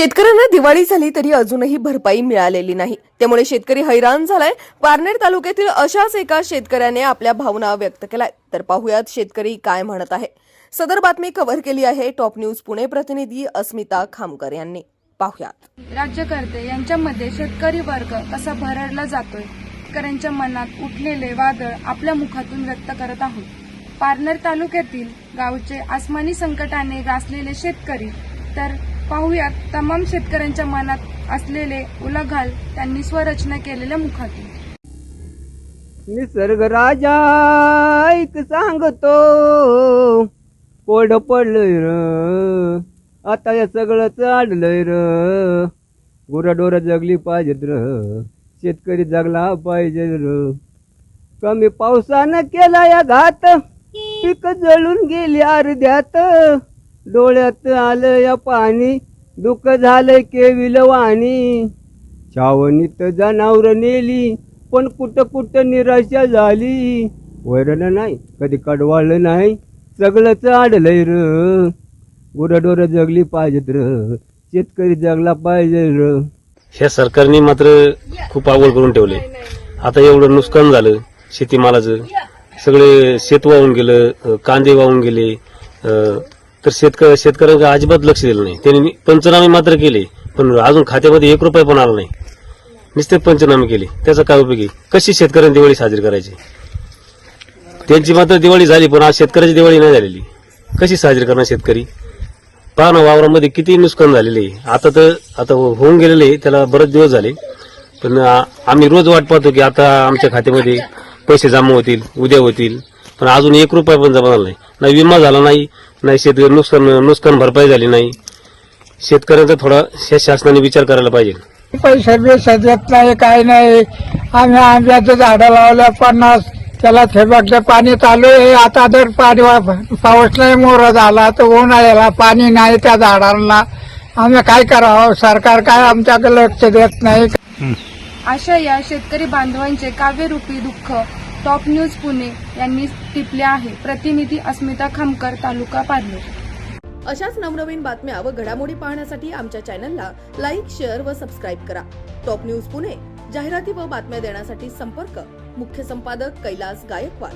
शेतकऱ्यांना दिवाळी झाली तरी अजूनही भरपाई मिळालेली नाही. त्यामुळे शेतकरी हैराण झालाय. पारनेर तालुक्यातील अशाच एका शेतकऱ्याने आपल्या भावना व्यक्त केलाय तर पाहुयात शेतकरी काय म्हणत आहे. सदर बातमी कव्हर केली आहे टॉप न्यूज पुणे प्रतिनिधी अस्मिता खामकर यांनी. पाहुयात. राज्यकर्ते यांच्यामध्ये शेतकरी वर्ग कसा भरडला जातोय? शेतकऱ्यांच्या मनात उठलेले वादळ आपल्या मुखातून व्यक्त करत आहोत. पारनेर तालुक्यातील गावचे आसमानी संकटाने गासलेले शेतकरी तर पाहुयात. तमाम शेतकऱ्यांच्या मनात असलेले उलाघाल त्यांनी स्वरचना केलेल्या मुखातून. निसर्ग राजा ऐक सांगतो कोड पडलंय र आता या सगळंच आडलंय र. गुराडोर जगली पाहिजेत र शेतकरी जगला पाहिजे र. कमी पावसानं केला या घात पीक जळून गेली अर्ध्यात. डोळ्यात आलं या पाणी दुःख झालंय केविल वाणी. छावणीत जनावर नेली पण कुठं कुठं निराशा झाली. वैरण नाही कधी कडवाळलं नाही सगळंच आडलंय र. गुरडोर जगली पाहिजेत र शेतकरी जगला पाहिजे र. ह्या सरकारने मात्र खूप आवड करून ठेवले आता एवढं नुकसान झालं शेतीमालाचं. सगळे शेत वाहून गेलं कांदे वाहून गेले तर शेतक शेतकऱ्यांकडे अजिबात लक्ष दिलं नाही. त्यांनी पंचनामे मात्र केले पण अजून खात्यामध्ये एक रुपया पण आला नाही. नुसते पंचनामे केले. त्याचा काय उपयोग आहे? कशी शेतकऱ्यांनी दिवाळी साजरी करायची? त्यांची मात्र दिवाळी झाली पण आज शेतकऱ्याची दिवाळी नाही झालेली. कशी साजरी करणार शेतकरी? पहा ना वावरामध्ये किती नुकसान झालेले? आहे आता तर आता होऊन गेलेले आहे, त्याला बरेच दिवस झाले. पण आम्ही रोज वाट पाहतो की आता आमच्या खात्यामध्ये पैसे जमा होतील उद्या होतील. पण अजून एक रुपया पण जमा झाला नाही. नाही विमा झाला नाही. नाही शेतकरी नुकसान नुकसान भरपाई झाली नाही. शेतकऱ्यांचा थोडा शा- शासनाने विचार करायला पाहिजे. पैसे बिसे देत नाही काही नाही. आम्ही आंब्याचं झाडं लावलं पन्नास त्याला ठिबकचं पाणी चालू आहे. आता जर पाणी पाऊस नाही मोर झाला तर उन्हाळ्याला पाणी नाही त्या झाडांना. आम्ही काय करावं? सरकार काय आमच्याकडे लक्ष देत नाही. अशा या शेतकरी बांधवांचे काव्यरूपी दुःख. टॉप न्यूज पुणे यांनी टिपले आहे. प्रतिनिधी अस्मिता खामकर तालुका पारनेर अशाच नवनवीन बातम्या व घडामोडी पाहण्यासाठी आमच्या चॅनलला लाईक शेअर व सबस्क्राईब करा. टॉप न्यूज पुणे जाहिराती व बातम्या देण्यासाठी संपर्क मुख्य संपादक कैलास गायकवाड.